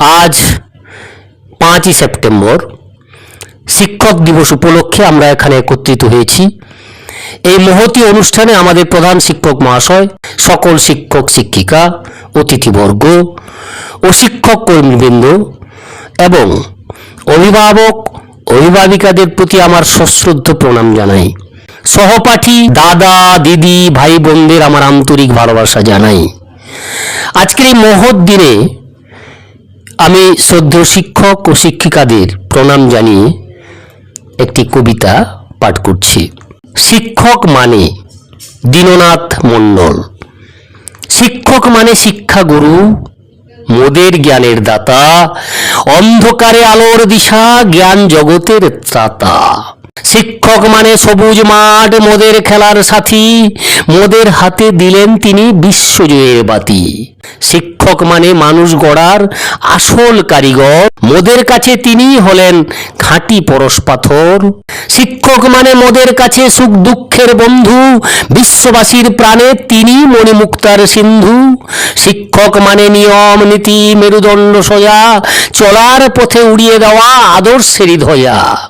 আজ পাঁচই সেপ্টেম্বর শিক্ষক দিবস উপলক্ষে আমরা এখানে একত্রিত হয়েছি। এই মহতি অনুষ্ঠানে আমাদের প্রধান শিক্ষক মহাশয়, সকল শিক্ষক, শিক্ষিকা, অতিথিবর্গ ও শিক্ষক কর্মীবৃন্দ এবং অভিভাবক, অভিভাবিকাদের প্রতি আমার সশ্রদ্ধ প্রণাম জানাই। সহপাঠী, দাদা, দিদি, ভাই বোনদের আমার আন্তরিক ভালোবাসা জানাই। আজকের এই মহৎ দিনে আমি শ্রদ্ধ শিক্ষক ও শিক্ষিকাদের প্রণাম জানিয়ে একটি কবিতা পাঠ করছি। শিক্ষক মানে দীননাথ মণ্ডল শিক্ষক মানে শিক্ষা গুরু মোদের জ্ঞানের দাতা, অন্ধকারে আলোর দিশা, জ্ঞান জগতের ত্রাতা। শিক্ষক মানে সবুজ মাঠ, মোদের খেলার সাথী। মোদের হাতে দিলেন তিনি বিশ্বজয়ের বাতি। শিক্ষক মানে মানুষ গড়ার আসল কারিগর। মোদের কাছে তিনি হলেন খাঁটি পরশ পাথর। শিক্ষক মানে মোদের কাছে সুখ দুঃখের বন্ধু। বিশ্ববাসীর প্রাণে তিনি মণিমুক্তার সিন্ধু। শিক্ষক মানে নিয়ম, নীতি, মেরুদণ্ড সোজা। চলার পথে উড়িয়ে দেওয়া আদর্শেরই ধয়া।